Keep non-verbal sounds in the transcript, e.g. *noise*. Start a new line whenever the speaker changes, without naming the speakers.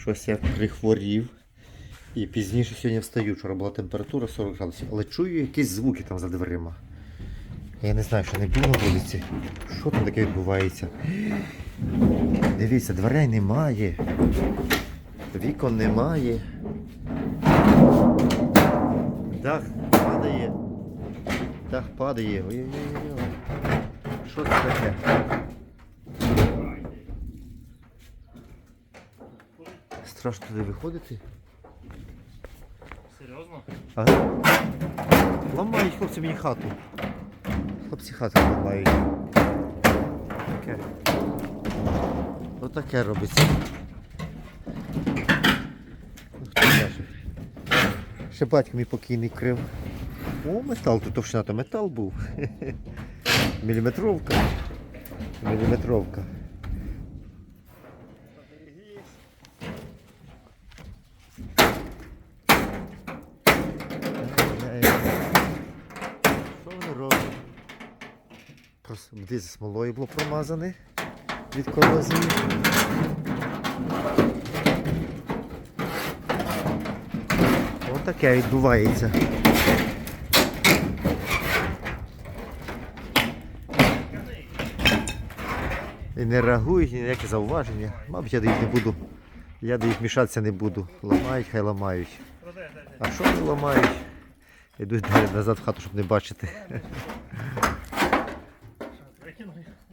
Щось я прихворів. І пізніше сьогодні встаю, вчора була температура 40 градусів, але чую якісь звуки там за дверима. Я не знаю, що не було на вулиці. Що там таке відбувається? Дивіться, дверей немає. Вікон немає. Дах падає. Дах падає. Ой-ой-ой. Що це таке? Страшно туди виходити.
Серйозно?
Ага. Ламають хлопці мені хату. Хлопці хату ламають. Таке. Отаке робиться. Хто каже. Ще батько мій покійний крив. О, метал, тут товщина, то метал був. *laughs* Міліметровка. Міліметровка. Що вони роблять? Просто десь смолою було промазане від корозії. Ось таке відбувається. І не реагують, ні ніякі зауваження. Мабуть, я до їх не буду. Я до їх мішатися не буду. Ламають, хай ламають. А що вони ламають? Йдуть далі назад в хату, щоб не бачити.
Qué barrio.